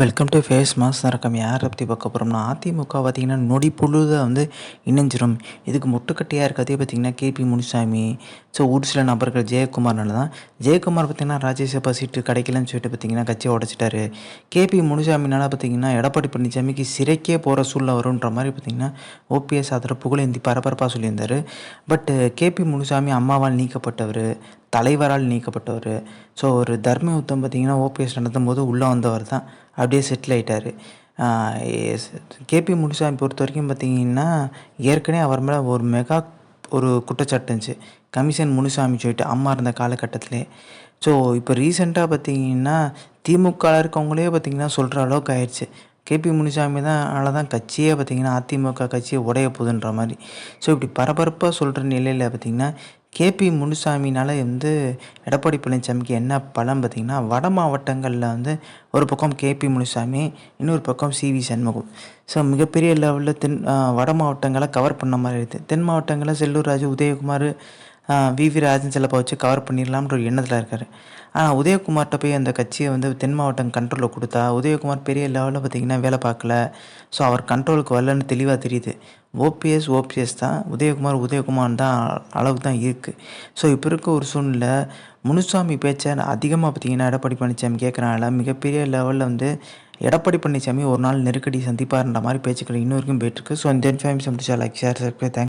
Welcome to face mass நரக்கம் யாரை பற்றி பார்க்க போகிறோம்னா அதிமுக பார்த்திங்கன்னா நொடி புழுதாக வந்து இணைஞ்சிரும். இதுக்கு முட்டுக்கட்டையாக இருக்கிறதே பார்த்திங்கன்னா கேபி முனுசாமி. ஸோ ஒரு சில நபர்கள் ஜெயக்குமார்னால தான். ஜெயக்குமார் பார்த்திங்கன்னா ராஜ்யசபா சீட்டு கிடைக்கலன்னு சொல்லிட்டு பார்த்திங்கன்னா கட்சியை உடச்சிட்டாரு. கேபி முனுசாமினால பார்த்திங்கன்னா எடப்பாடி பழனிசாமிக்கு சிறைக்கே போகிற சூழ்நிலை வரும்ன்ற மாதிரி பார்த்திங்கன்னா ஓபிஎஸ் அதில் புகழேந்தி பரபரப்பாக சொல்லியிருந்தார். பட் கேபி முனுசாமி அம்மாவால் நீக்கப்பட்டவர் தலைவரால் நீக்கப்பட்டவர். ஸோ ஒரு தர்ம யுத்தம் பார்த்திங்கன்னா ஓபிஎஸ் நடத்தும் போது உள்ளே வந்தவர் தான் அப்படியே செட்டில் ஆகிட்டார் கேபி முனுசாமி பொறுத்த வரைக்கும் பார்த்தீங்கன்னா ஏற்கனவே அவர் மேலே ஒரு மெகா ஒரு குற்றச்சாட்டு இருந்துச்சு. கமிஷன் முனுசாமி சொல்லிட்டு அம்மா இருந்த காலகட்டத்திலே. ஸோ இப்போ ரீசெண்டாக பார்த்தீங்கன்னா திமுகவில் இருக்கவங்களே பார்த்திங்கன்னா சொல்கிற அளவுக்கு ஆயிடுச்சு. கேபி முனிசாமி தான் அதனால தான் கட்சியே பார்த்திங்கன்னா அதிமுக கட்சியை உடைய போகுதுன்ற மாதிரி. ஸோ இப்படி பரபரப்பாக சொல்கிற நிலையில் பார்த்திங்கன்னா கேபி முனுசாமினால் வந்து எடப்பாடி பழனிசாமிக்கு என்ன பலம் பார்த்திங்கன்னா வட மாவட்டங்களில் வந்து ஒரு பக்கம் கேபி முனுசாமி இன்னொரு பக்கம் சிவி சண்முகம். ஸோ மிகப்பெரிய லெவலில் தென் வட மாவட்டங்களை கவர் பண்ண மாதிரி இருக்குது தென் மாவட்டங்களில் செல்லூர் ராஜு உதயகுமார் விவி ராஜன் செல்லப்பா வச்சு கவர் பண்ணிடலாம்ன்ற ஒரு எண்ணத்தில் இருக்கார். ஆனால் உதயகுமார்கிட்ட போய் அந்த கட்சியை வந்து தென் மாவட்டம் கண்ட்ரோலில் கொடுத்தா உதயகுமார் பெரிய லெவலில் பார்த்திங்கன்னா வேலை பார்க்கல. ஸோ அவர் கண்ட்ரோலுக்கு வரலன்னு தெளிவாக தெரியுது. ஓபிஎஸ் ஓபிஎஸ் தான். உதயகுமார் உதயகுமார் தான் அளவுக்கு தான் இருக்குது ஸோ இப்போ இருக்க ஒரு சூழ்நிலை முனுசாமி பேச்சை அதிகமாக பார்த்திங்கன்னா எடப்பாடி பழனிசாமி கேட்குறனால மிகப்பெரிய லெவலில் வந்து எடப்பாடி பழனிசாமி ஒரு நாள் நெருக்கடி சந்திப்பார்ன்ற மாதிரி பேச்சுக்கள் இன்னும் வரைக்கும் போயிட்டுருக்கு ஸோ இந்த இன்ஃபர்மேஷன் முடிச்சா லைக் ஷேர் தேங்க்